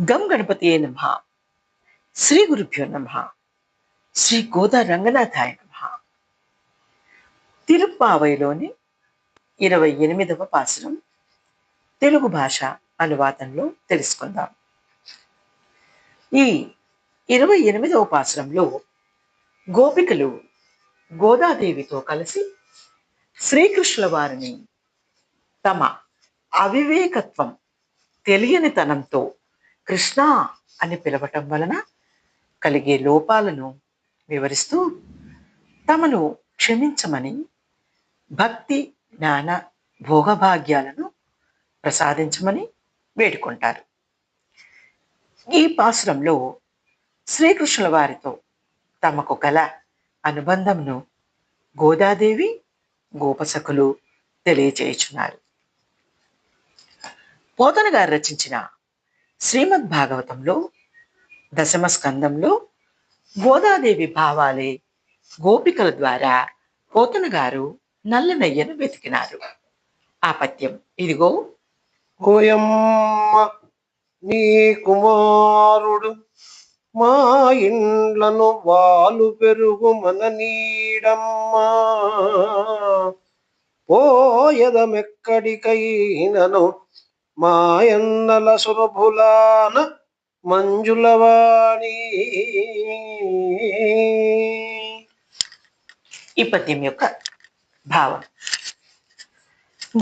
గం గణపతియే నమ. శ్రీ గురుభ్యో నమ. శ్రీ గోదా రంగనాథాయ నమ. తిరుప్పావైలోని ఇరవై ఎనిమిదవ పాసరం తెలుగు భాష అనువాదంలో తెలుసుకుందాం. ఈ ఇరవై ఎనిమిదవ పాసరంలో గోపికలు గోదాదేవితో కలిసి శ్రీకృష్ణుల వారిని తమ అవివేకత్వం తెలియనితనంతో కృష్ణ అని పిలవటం వలన కలిగే లోపాలను వివరిస్తూ తమను క్షమించమని భక్తి జ్ఞాన భోగభాగ్యాలను ప్రసాదించమని వేడుకుంటారు. ఈ పాసురంలో శ్రీకృష్ణుల వారితో తమకు గల అనుబంధంను గోదాదేవి గోపశకులు తెలియచేయుచున్నారు. పోతన గారు రచించిన శ్రీమద్ భాగవతంలో దశమ స్కందంలో గోదాదేవి భావాలే గోపికల ద్వారా పోతన గారు నల్లనయ్యను వెతికినారు. ఆ పద్యం ఇదిగో. ఓయమ్మ నీ కుమారుడు మా ఇండ్లను వాలు పెరుగు మన నీడమ్మా. పోయదమెక్కడికైనను మాయన్నల సురభులాన మంజులవాణి. ఈ పద్యం యొక్క భావం.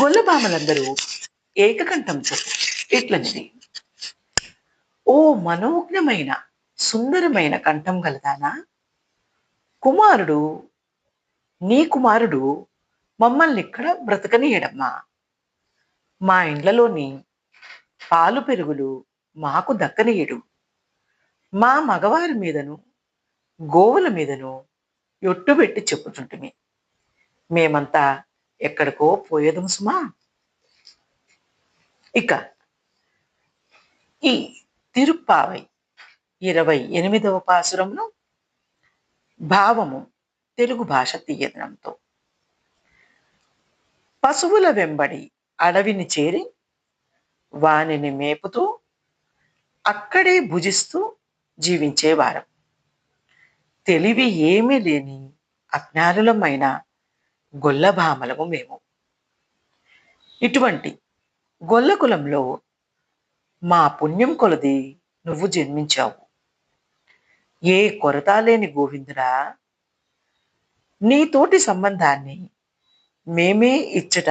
గొల్లభామలందరూ ఏకకంఠంతో ఇట్లనిది ఓ మనోజ్ఞమైన సుందరమైన కంఠం గలదానా? కుమారుడు నీ కుమారుడు మమ్మల్ని ఇక్కడ బ్రతకనీయడమ్మా. మా ఇండ్లలోని పాలు పెరుగులు మాకు దక్కనీయడు. మా మగవారి మీదను గోవుల మీదను ఎట్టుబెట్టి చెప్పుచుంటుమి మేమంతా ఎక్కడికో పోయేదం సుమా. ఇక ఈ తిరుప్పావై ఇరవై ఎనిమిదవ పాసురంలో భావము తెలుగు భాష తీయదనంతో. పశువుల వెంబడి అడవిని చేరి వానిని మేపుతూ అక్కడే భుజిస్తూ జీవించేవారం తెలివి ఏమీ లేని అజ్ఞానులమైన గొల్లభామలము మేము. ఇటువంటి గొల్ల కులంలో మా పుణ్యం కొలది నువ్వు జన్మించావు. ఏ కొరత లేని గోవిందుడా నీతోటి సంబంధాన్ని మేమే ఇచ్చట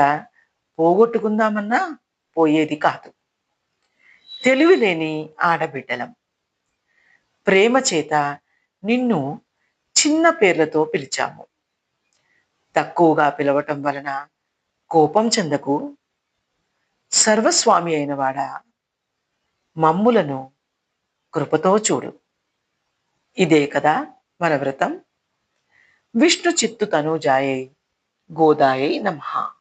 పోగొట్టుకుందామన్నా పోయేది కాదు. తెలివి లేని ఆడబిడ్డలం. ప్రేమ చేత నిన్ను చిన్న పేర్లతో పిలిచాము. తక్కువగా పిలవటం వలన కోపం చెందకు. సర్వస్వామి అయినవాడా మమ్ములను కృపతో చూడు. ఇదే కదా మన వ్రతం విష్ణు చిత్తు తనూజాయై గోదాయై నమః.